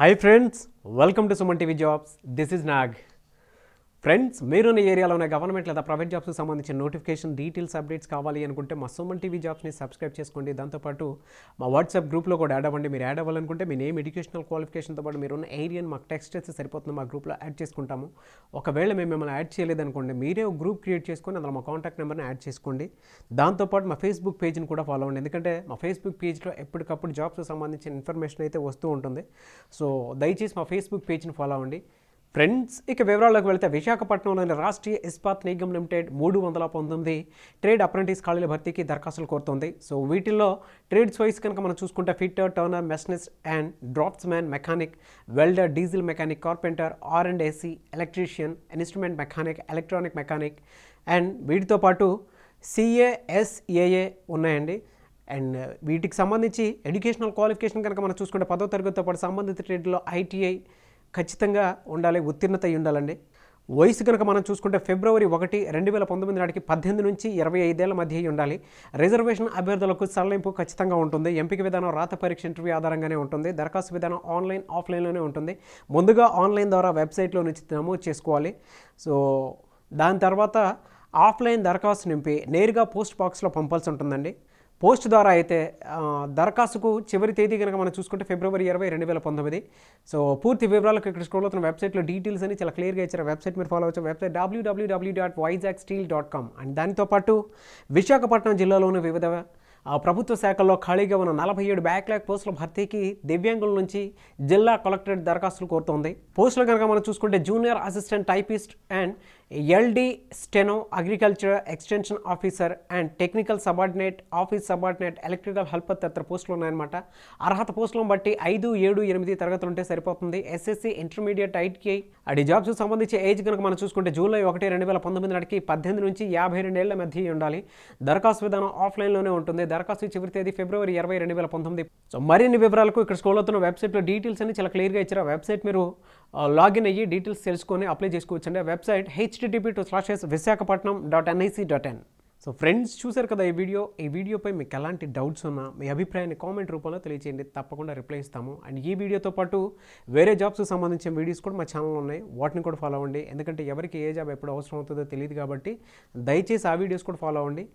Hi friends, welcome to Suman TV Jobs. This is Nag. Friends మీరున్న ఏరియాలోనే government లేదా private జాబ్స్కి సంబంధించిన నోటిఫికేషన్ డీటెయిల్స్ అప్డేట్స్ కావాలి అనుకుంటే మా సుమన్ టీవీ జాబ్స్ని సబ్స్క్రైబ్ చేసుకోండి. దాంతోపాటు మా వాట్సాప్ గ్రూప్లో కూడా యాడ్ అవ్వండి. మీరు యాడ్ అవ్వాలనుకుంటే మీ నేమ్ ఎడ్యుకేషనల్ క్వాలిఫికేషన్తో పాటు మీరు ఉన్న ఏరియాని మాకు టెక్స్ట్ చేస్తే సరిపోతుంది. మా గ్రూప్లో యాడ్ చేసుకుంటాము. ఒకవేళ మేము మిమ్మల్ని యాడ్ చేయలేదనుకోండి మీరే ఒక గ్రూప్ క్రియేట్ చేసుకొని అందులో మా కాంటాక్ట్ నెంబర్ని యాడ్ చేసుకోండి. దాంతోపాటు మా ఫేస్బుక్ పేజ్ని కూడా ఫాలో అవ్వండి. ఎందుకంటే మా ఫేస్బుక్ పేజ్లో ఎప్పటికప్పుడు జాబ్స్ సంబంధించిన ఇన్ఫర్మేషన్ అయితే వస్తూ ఉంటుంది. సో దయచేసి మా ఫేస్బుక్ పేజ్ని ఫాలో అవ్వండి. ఫ్రెండ్స్ ఇక వివరాల్లోకి వెళితే విశాఖపట్నంలోని రాష్ట్రీయ ఇస్పాత్ నిగమ్ లిమిటెడ్ మూడు వందల పంతొమ్మిది ట్రేడ్ అప్రెంటిస్ ఖాళీల భర్తీకి దరఖాస్తులు కోరుతోంది. సో వీటిల్లో ట్రేడ్స్ వైస్ కనుక మనం చూసుకుంటే fitter turner machinist and draughtsman mechanic welder diesel mechanic carpenter R and AC electrician instrument mechanic electronic mechanic and వీటితో పాటు సిఏఎస్ఏఏ ఉన్నాయండి. అండ్ వీటికి సంబంధించి ఎడ్యుకేషనల్ క్వాలిఫికేషన్ కనుక మనం చూసుకుంటే పదో తరగతితో పాటు సంబంధిత ట్రేడ్లో ఐటీఐ ఖచ్చితంగా ఉండాలి ఉత్తీర్ణత అయి ఉండాలండి. వయసు కనుక మనం చూసుకుంటే ఫిబ్రవరి ఒకటి రెండు వేల పంతొమ్మిది నాటికి పద్దెనిమిది నుంచి ఇరవై ఐదేళ్ళ మధ్య ఉండాలి. రిజర్వేషన్ అభ్యర్థులకు సడలింపు ఖచ్చితంగా ఉంటుంది. ఎంపిక విధానం రాత పరీక్ష ఇంటర్వ్యూ ఆధారంగానే ఉంటుంది. దరఖాస్తు విధానం ఆన్లైన్ ఆఫ్లైన్లోనే ఉంటుంది. ముందుగా ఆన్లైన్ ద్వారా వెబ్సైట్లో నుంచి నమోదు చేసుకోవాలి. సో దాని తర్వాత ఆఫ్లైన్ దరఖాస్తు నింపి నేరుగా పోస్ట్ బాక్స్లో పంపాల్సి ఉంటుందండి. పోస్ట్ ద్వారా అయితే దరఖాస్తుకు చివరి తేదీ కనుక మనం చూసుకుంటే ఫిబ్రవరి ఇరవై రెండు వేల పంతొమ్మిది. సో పూర్తి వివరాలకు ఇక్కడ స్క్రోల్ అవుతున్న వెబ్సైట్లో డీటెయిల్స్ అని చాలా క్లియర్గా ఇచ్చారు. వెబ్సైట్ మీరు ఫాలో అవచ్చు website WWW dot Vizag steel dot com and దానితో పాటు విశాఖపట్నం జిల్లాలోని వివిధ ఆ ప్రభుత్వ శాఖల్లో ఖాళీగా ఉన్న నలభై ఏడు బ్యాక్లాగ్ పోస్టుల భర్తీకి దివ్యాంగుల నుంచి జిల్లా కలెక్టరేట్ దరఖాస్తులు కోరుతోంది. పోస్టులు కనుక మనం చూసుకుంటే junior assistant typist and LD steno agriculture extension officer and technical subordinate office subordinate electrical helper తదితర పోస్టులు ఉన్నాయన్నమాట. అర్హత పోస్టులను బట్టి ఐదు ఏడు ఎనిమిది తరగతులు ఉంటే సరిపోతుంది. ఎస్ఎస్సి ఇంటర్మీడియట్ ఐటీఐ అడి జాబ్స్ సంబంధించి ఏజ్ కనుక మనం చూసుకుంటే జూలై ఒకటి రెండు వేల పంతొమ్మిది నాటికి పద్దెనిమిది నుంచి యాభై రెండేళ్ళ మధ్య ఉండాలి. దరఖాస్తు విధానం ఆఫ్లైన్లోనే ఉంటుంది. దరఖాస్తు చివరి తేదీ ఫిబ్రవరి ఇరవై రెండు వేల పంతొమ్మిది. సో మరిన్ని వివరాలకు ఇక్కడ స్కూల్ అవుతున్న వెబ్సైట్లో డీటెయిల్స్ అన్ని చాలా క్లియర్గా ఇచ్చారు. ఆ వెబ్సైట్ మీరు లాగిన్ అయ్యి డీటెయిల్స్ తెలుసుకొని అప్లై చేసుకోవచ్చండి. ఆ website HTTP two slash Visakhapatnam dot NIC dot in so friends చూశారు కదా ఈ వీడియో ఈ వీడియోపై మీకు ఎలాంటి డౌట్స్ ఉన్నా మీ అభిప్రాయాన్ని కామెంట్ రూపంలో తెలియజేయండి తప్పకుండా రిప్లై ఇస్తాము. అండ్ ఈ వీడియోతో పాటు వేరే జాబ్స్కి సంబంధించిన వీడియోస్ కూడా మా ఛానల్ ఉన్నాయి. వాటిని కూడా ఫాలో అవ్వండి. ఎందుకంటే ఎవరికి ఏ జాబ్ ఎప్పుడు అవసరం అవుతుందో తెలియదు కాబట్టి దయచేసి ఆ వీడియోస్ కూడా ఫాలో అవ్వండి.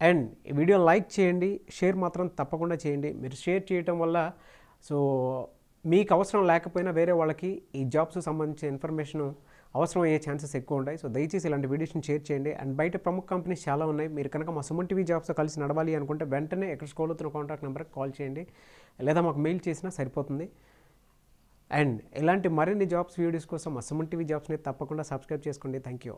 అండ్ వీడియో లైక్ చేయండి షేర్ మాత్రం తప్పకుండా చేయండి. మీరు షేర్ చేయటం వల్ల సో మీకు అవసరం లేకపోయినా వేరే వాళ్ళకి ఈ జాబ్స్ సంబంధించిన ఇన్ఫర్మేషన్ అవసరం అయ్యే ఛాన్సెస్ ఎక్కువ ఉంటాయి. సో దయచేసి ఇలాంటి వీడియోస్ని షేర్ చేయండి. అండ్ బయట ప్రముఖ కంపెనీస్ చాలా ఉన్నాయి. మీరు కనుక మా సుమన్ టీవీ జాబ్స్తో కలిసి నడవాలి అనుకుంటే వెంటనే ఎక్కడ స్కోల్ అవుతున్న కాంటాక్ట్ నెంబర్కి కాల్ చేయండి. లేదా మాకు మెయిల్ చేసినా సరిపోతుంది. అండ్ ఇలాంటి మరిన్ని జాబ్స్ వీడియోస్ కోసం మా సుమన్ టీవీ జాబ్స్ని తప్పకుండా సబ్స్క్రైబ్ చేసుకోండి. Thank you